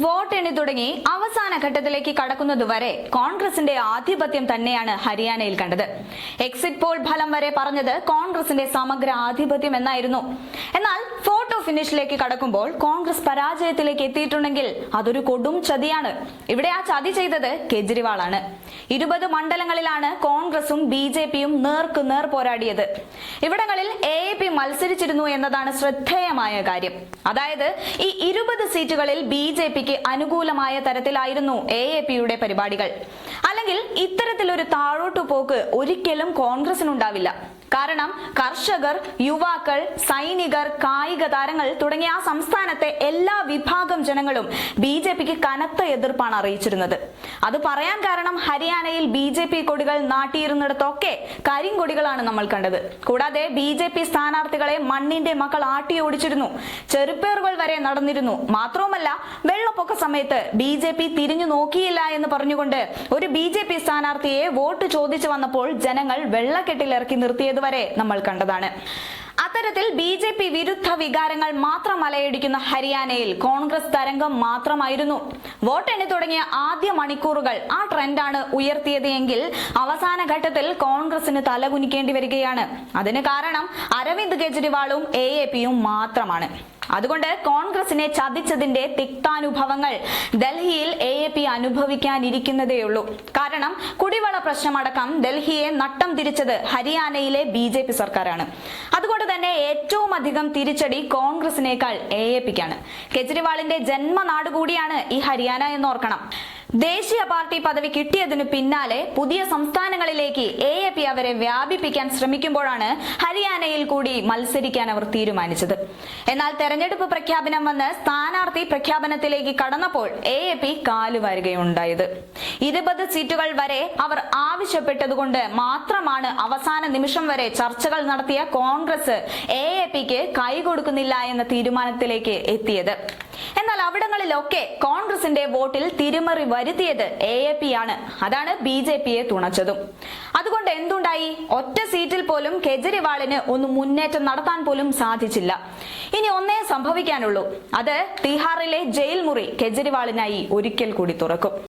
Vote എണ്ണി തുടങ്ങി അവസാന ഘട്ടത്തിലേക്ക് കടക്കുന്നതുവരെ കോൺഗ്രസിന്റെ ആധിപത്യം തന്നെയാണ് ഹരിയാനയിൽ കണ്ടത്. എക്സിറ്റ് പോൾ ഫലം വരെ പറഞ്ഞത് കോൺഗ്രസിന്റെ സമഗ്ര ആധിപത്യം എന്നായിരുന്നു. എന്നാൽ ഫോട്ടോ ഫിനിഷിലേക്ക് കടക്കുമ്പോൾ കോൺഗ്രസ് പരാജയത്തിലേക്ക് എത്തിയിട്ടുണ്ടെങ്കിൽ അതൊരു കൊടും ചതിയാണ്. ഇവിടെ ആ ചതി ചെയ്തത് കെജ്രിവാളാണ്. ഇരുപത് മണ്ഡലങ്ങളിലാണ് കോൺഗ്രസും ബി ജെ പിയും നേർക്ക് നേർ പോരാടിയത്. ഇവിടങ്ങളിൽ എ പി മത്സരിച്ചിരുന്നു എന്നതാണ് ശ്രദ്ധേയമായ കാര്യം. അതായത് ഈ ഇരുപത് സീറ്റുകളിൽ ബി ജെ പിക്ക് അനുകൂലമായ തരത്തിലായിരുന്നു എ എ പിയുടെ പരിപാടികൾ. അല്ലെങ്കിൽ ഇത്തരത്തിലൊരു താഴോട്ടു പോക്ക് ഒരിക്കലും കോൺഗ്രസിനുണ്ടാവില്ല. കാരണം കർഷകർ യുവാക്കൾ സൈനികർ കായിക താരങ്ങൾ തുടങ്ങിയ ആ സംസ്ഥാനത്തെ എല്ലാ വിഭാഗം ജനങ്ങളും ബി ജെ പിക്ക് കനത്ത എതിർപ്പാണ് അറിയിച്ചിരുന്നത്. അത് പറയാൻ കാരണം ഹരിയാനയിൽ ബി ജെ പി കൊടികൾ നാട്ടിയിരുന്നിടത്തൊക്കെ കരിങ്കൊടികളാണ് നമ്മൾ കണ്ടത്. കൂടാതെ ബി ജെ പി സ്ഥാനാർത്ഥികളെ മണ്ണിന്റെ മക്കൾ ആട്ടി ഓടിച്ചിരുന്നു. ചെറുപ്പേറുകൾ വരെ നടന്നിരുന്നു. മാത്രവുമല്ല വെള്ളപ്പൊക്ക സമയത്ത് ബി ജെ പി തിരിഞ്ഞു നോക്കിയില്ല എന്ന് പറഞ്ഞുകൊണ്ട് ഒരു ബി ജെ പി സ്ഥാനാർത്ഥിയെ വോട്ട് ചോദിച്ചു വന്നപ്പോൾ ജനങ്ങൾ വെള്ളക്കെട്ടിലിറക്കി നിർത്തിയത് വരെ നമ്മൾ കണ്ടതാണ്. അത്തരത്തിൽ ബി ജെ പി വിരുദ്ധ വികാരങ്ങൾ മാത്രം അലയടിക്കുന്ന ഹരിയാനയിൽ കോൺഗ്രസ് തരംഗം മാത്രമായിരുന്നു. വോട്ട് വോട്ടെണ്ണി തുടങ്ങിയ ആദ്യ മണിക്കൂറുകൾ ആ ട്രെൻഡാണ് ഉയർത്തിയത് എങ്കിൽ അവസാന ഘട്ടത്തിൽ കോൺഗ്രസിന് തലകുനിക്കേണ്ടി വരികയാണ്. അതിന് കാരണം അരവിന്ദ് കെജ്രിവാളും എ മാത്രമാണ്. അതുകൊണ്ട് കോൺഗ്രസിനെ ചതിച്ചതിന്റെ തിക്താനുഭവങ്ങൾ ഡൽഹിയിൽ എ എ പി അനുഭവിക്കാനിരിക്കുന്നതേയുള്ളൂ കാരണം കുടിവെള്ള പ്രശ്നമടക്കം ഡൽഹിയെ നട്ടം തിരിച്ചത് ഹരിയാനയിലെ ബി ജെ പി സർക്കാരാണ്. അതുകൊണ്ട് തന്നെ ഏറ്റവും അധികം തിരിച്ചടി കോൺഗ്രസിനേക്കാൾ എ എ പിക്കാണ് കെജ്രിവാളിന്റെ ജന്മനാട് കൂടിയാണ് ഈ ഹരിയാന എന്ന് ഓർക്കണം ദേശീയ പാർട്ടി പദവി കിട്ടിയതിനു പിന്നാലെ പുതിയ സംസ്ഥാനങ്ങളിലേക്ക് എ എ പി അവരെ വ്യാപിപ്പിക്കാൻ ശ്രമിക്കുമ്പോഴാണ് ഹരിയാനയിൽ കൂടി മത്സരിക്കാൻ അവർ തീരുമാനിച്ചത്. എന്നാൽ തെരഞ്ഞെടുപ്പ് പ്രഖ്യാപനം വന്ന് സ്ഥാനാർത്ഥി പ്രഖ്യാപനത്തിലേക്ക് കടന്നപ്പോൾ എ എ പി കാലുവരികയുണ്ടായത് ഇരുപത് സീറ്റുകൾ വരെ അവർ ആവശ്യപ്പെട്ടതുകൊണ്ട് മാത്രമാണ് അവസാന നിമിഷം വരെ ചർച്ചകൾ നടത്തിയ കോൺഗ്രസ് എ എ പിക്ക് കൈകൊടുക്കുന്നില്ല എന്ന തീരുമാനത്തിലേക്ക് എത്തിയത്. എന്നാൽ അവിടങ്ങളിലൊക്കെ കോൺഗ്രസിന്റെ വോട്ടിൽ തിരിമറി വരുത്തിയത് എ എ പി ആണ്. അതാണ് ബി ജെ പിയെ തുണച്ചതും. അതുകൊണ്ട് എന്തുണ്ടായി? ഒറ്റ സീറ്റിൽ പോലും കെജ്രിവാളിന് ഒന്ന് മുന്നേറ്റം നടത്താൻ പോലും സാധിച്ചില്ല. ഇനി ഒന്നേ സംഭവിക്കാനുള്ളൂ. അത് തിഹാറിലെ ജയിൽ മുറി കെജ്രിവാളിനായി ഒരിക്കൽ കൂടി തുറക്കും.